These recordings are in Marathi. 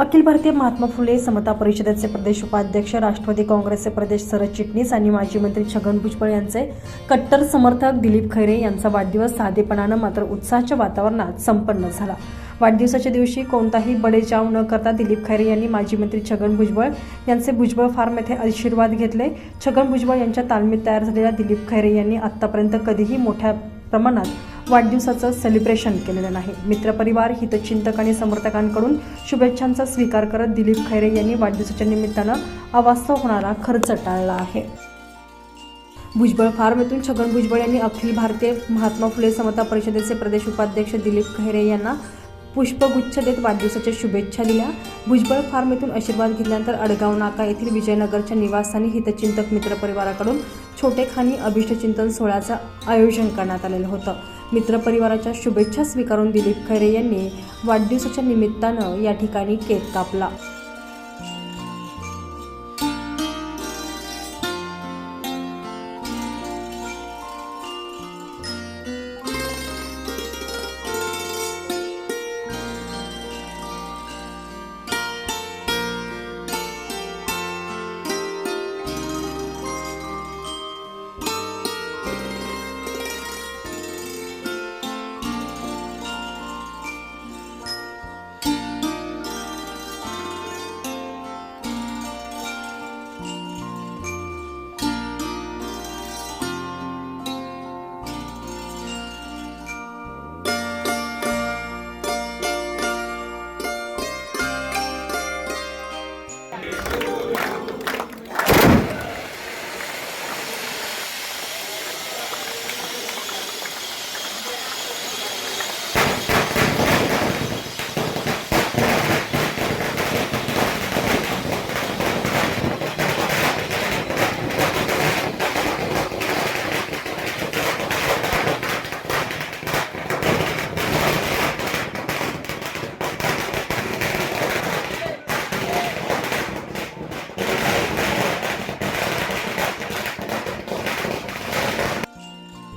अखिल भारतीय महात्मा फुले समता परिषदेचे प्रदेश उपाध्यक्ष राष्ट्रवादी काँग्रेसचे प्रदेश सरचिटणीस आणि माजी मंत्री छगन भुजबळ यांचे कट्टर समर्थक दिलीप खैरे यांचा वाढदिवस साधेपणानं मात्र उत्साहाच्या वातावरणात संपन्न झाला. वाढदिवसाच्या दिवशी कोणताही बडेजाव न करता दिलीप खैरे यांनी माजी मंत्री छगन भुजबळ यांचे भुजबळ फार्म येथे आशीर्वाद घेतले. छगन भुजबळ यांच्या तालमीत तयार झालेल्या दिलीप खैरे यांनी आतापर्यंत कधीही मोठ्या प्रमाणात वाढदिवसाचं सेलिब्रेशन केलेलं नाही. मित्रपरिवार हितचिंतक आणि समर्थकांकडून शुभेच्छांचा स्वीकार करत दिलीप खैरे यांनी वाढदिवसाच्या निमित्तानं अवास्तव होणारा खर्च टाळला आहे. भुजबळ फार्म येथून छगन भुजबळ यांनी अखिल भारतीय महात्मा फुले समता परिषदेचे प्रदेश उपाध्यक्ष दिलीप खैरे यांना पुष्पगुच्छ देत वाढदिवसाच्या शुभेच्छा दिल्या. भुजबळ फार्म येथून आशीर्वाद घेतल्यानंतर अडगाव नाका येथील विजयनगरच्या निवासस्थानी हितचिंतक मित्रपरिवाराकडून छोटेखानी अभिष्टचिंतन सोहळ्याचं आयोजन करण्यात आलेलं होतं. मित्रपरिवाराच्या शुभेच्छा स्वीकारून दिलीप खैरे यांनी वाढदिवसाच्या निमित्तानं या ठिकाणी केक कापला.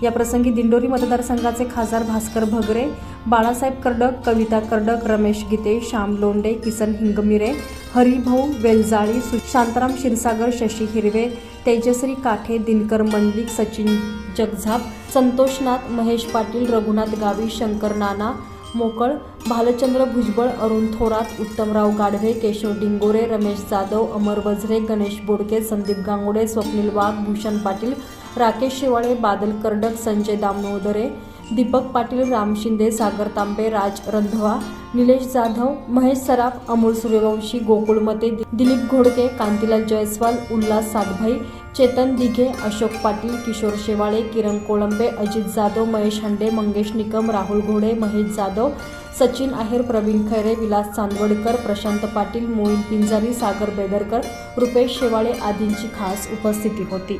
या प्रसंगी दिंडोरी मतदारसंघाचे खासदार भास्कर भगरे बाळासाहेब कर्डक कविता कर्डक रमेश गीते श्याम लोंडे किसन हिंगमिरे हरिभाऊ वेलजाळी सु- शांताराम क्षीरसागर शशी हिरवे तेजश्री काठे दिनकर मंडलिक सचिन जगझाप संतोषनाथ महेश पाटील रघुनाथ गावी शंकर नाना मोकळ भालचंद्र भुजबळ अरुण थोरात उत्तमराव गाढवे केशव डिंगोरे रमेश जाधव अमर वझरे गणेश बोडके संदीप गांगोडे स्वप्नील वाघ भूषण पाटील राकेश शेवाळे बादल कर्डक संजय दामोदरे दीपक पाटील राम शिंदे सागर तांबे राज रंधवा निलेश जाधव महेश सराफ अमोल सूर्यवंशी गोकुळ मते दिलीप घोडके कांतीलाल जयस्वाल उल्हास सातभाई चेतन दिघे अशोक पाटील किशोर शेवाळे किरण कोळंबे अजित जाधव महेश हंडे मंगेश निकम राहुल घोडे महेश जाधव सचिन आहेर प्रवीण खैरे विलास चांदवडकर प्रशांत पाटील मोईन पिंजारी सागर बेदरकर रुपेश शेवाळे आदींची खास उपस्थिती होती.